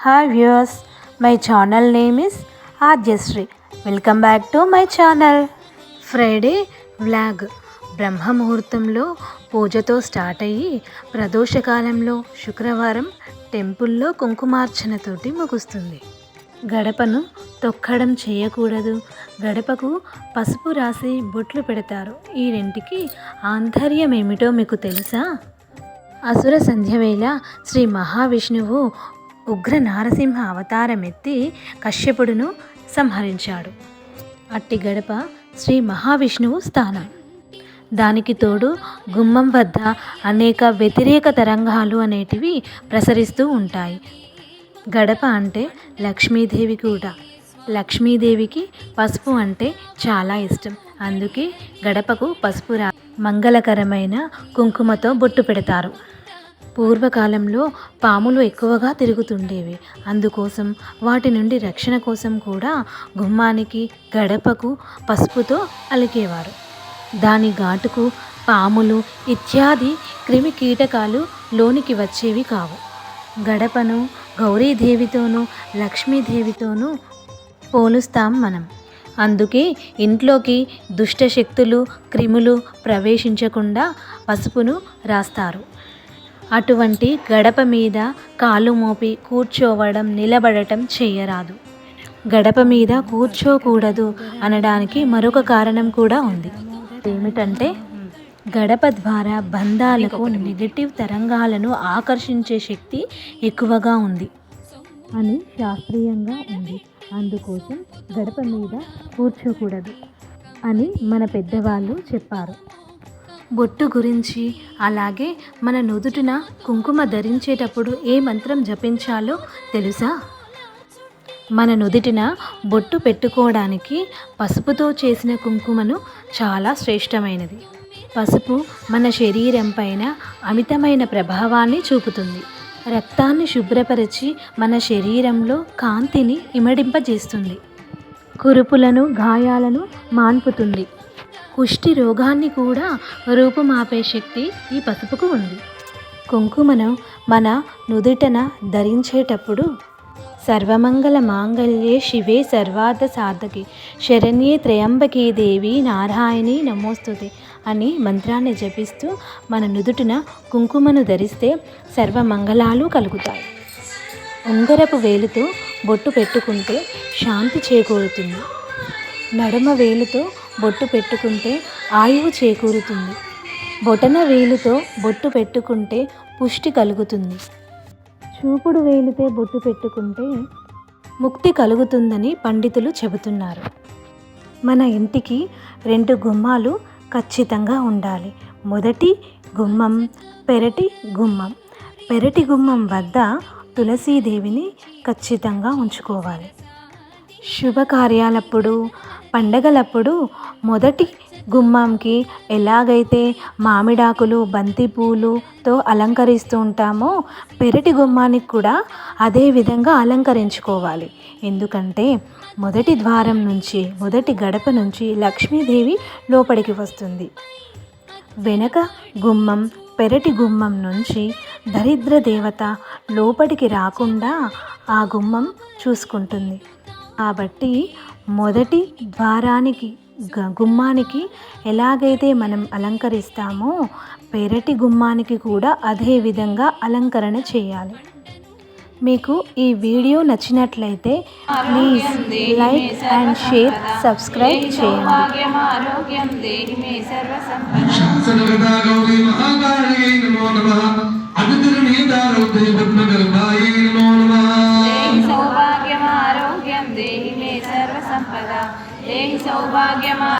Hi viewers my channel name is Aadyasri welcome back to my channel Friday vlog బ్రహ్మ ముహూర్తంలో పూజతో start అయ్యి ప్రదోషకాలంలో శుక్రవారం టెంపుల్లో కుంకుమార్చనతోటి ముగుస్తుంది గడపను తొక్కడం చేయకూడదు గడపకు పసుపు రాసి బొట్లు పెడతారు ఈ రెంటికి ఆంతర్యం ఏమిటో మీకు తెలుసా అసుర సంధ్యవేళ శ్రీ మహావిష్ణువు ఉగ్ర నారసింహ అవతారం ఎత్తి కశ్యపుడును సంహరించాడు. అట్టి గడప శ్రీ మహావిష్ణువు స్థానం. దానికి తోడు గుమ్మం వద్ద అనేక వ్యతిరేక తరంగాలు అనేటివి ప్రసరిస్తూ ఉంటాయి. గడప అంటే లక్ష్మీదేవి కూడా. లక్ష్మీదేవికి పసుపు అంటే చాలా ఇష్టం. అందుకే గడపకు పసుపు రా మంగళకరమైన కుంకుమతో బొట్టు పెడతారు. పూర్వకాలంలో పాములు ఎక్కువగా తిరుగుతుండేవి. అందుకోసం వాటి నుండి రక్షణ కోసం కూడా గుమ్మానికి గడపకు పసుపుతో అలికేవారు. దాని ఘాటుకు పాములు ఇత్యాది క్రిమి కీటకాలు లోనికి వచ్చేవి కావు. గడపను గౌరీదేవితోనూ లక్ష్మీదేవితోనూ పోలుస్తాం మనం. అందుకే ఇంట్లోకి దుష్టశక్తులు క్రిములు ప్రవేశించకుండా పసుపును రాస్తారు. అటువంటి గడప మీద కాలు మోపి కూర్చోవడం నిలబడటం చేయరాదు. గడప మీద కూర్చోకూడదు అనడానికి మరొక కారణం కూడా ఉంది. ఏమిటంటే గడప ద్వారా బంధాలకు నెగటివ్ తరంగాలను ఆకర్షించే శక్తి ఎక్కువగా ఉంది. అని శాస్త్రీయంగా ఉంది. అందుకోసం గడప మీద కూర్చోకూడదు అని మన పెద్దవాళ్ళు చెప్పారు. బొట్టు గురించి అలాగే మన నుదుటిన కుంకుమ ధరించేటప్పుడు ఏ మంత్రం జపించాలో తెలుసా? మన నుదుటిన బొట్టు పెట్టుకోవడానికి పసుపుతో చేసిన కుంకుమను చాలా శ్రేష్టమైనది. పసుపు మన శరీరం పైన అమితమైన ప్రభావాన్ని చూపుతుంది. రక్తాన్ని శుభ్రపరిచి మన శరీరంలో కాంతిని ఇమడింపజేస్తుంది. కురుపులను గాయాలను మాన్పుతుంది. కుష్టి రోగాన్ని కూడా రూపుమాపే శక్తి ఈ పసుపుకు ఉంది. కుంకుమను మన నుదుటన ధరించేటప్పుడు సర్వమంగళ మాంగళ్యే శివే సర్వార్థ సాధకి శరణ్యే త్రయంబకీ దేవి నారాయణి నమోస్తుతి అని మంత్రాన్ని జపిస్తూ మన నుదుటిన కుంకుమను ధరిస్తే సర్వమంగళాలు కలుగుతాయి. ఉంగరపు వేలుతో బొట్టు పెట్టుకుంటే శాంతి చేకూరుతుంది. నడుమ వేలుతో బొట్టు పెట్టుకుంటే ఆయువు చేకూరుతుంది. బొటన వేలుతో బొట్టు పెట్టుకుంటే పుష్టి కలుగుతుంది. చూపుడు వేలితే బొట్టు పెట్టుకుంటే ముక్తి కలుగుతుందని పండితులు చెబుతున్నారు. మన ఇంటికి రెండు గుమ్మాలు ఖచ్చితంగా ఉండాలి. మొదటి గుమ్మం పెరటి గుమ్మం. పెరటి గుమ్మం వద్ద తులసీదేవిని ఖచ్చితంగా ఉంచుకోవాలి. శుభకార్యాలప్పుడు పండగలప్పుడు మొదటి గుమ్మంకి ఎలాగైతే మామిడాకులు బంతిపూలుతో అలంకరిస్తూ ఉంటామో పెరటి గుమ్మానికి కూడా అదే విధంగా అలంకరించుకోవాలి. ఎందుకంటే మొదటి ద్వారం నుంచి మొదటి గడప నుంచి లక్ష్మీదేవి లోపలికి వస్తుంది. వెనక గుమ్మం పెరటి గుమ్మం నుంచి దరిద్ర దేవత లోపలికి రాకుండా ఆ గుమ్మం చూసుకుంటుంది. కాబట్టి మొదటి ద్వారానికి గుమ్మానికి ఎలాగైతే మనం అలంకరిస్తామో పెరటి గుమ్మానికి కూడా అదే విధంగా అలంకరణ చేయాలి. మీకు ఈ వీడియో నచ్చినట్లయితే please like and share subscribe చేయండి. സൗഭാഗ്യമാണ്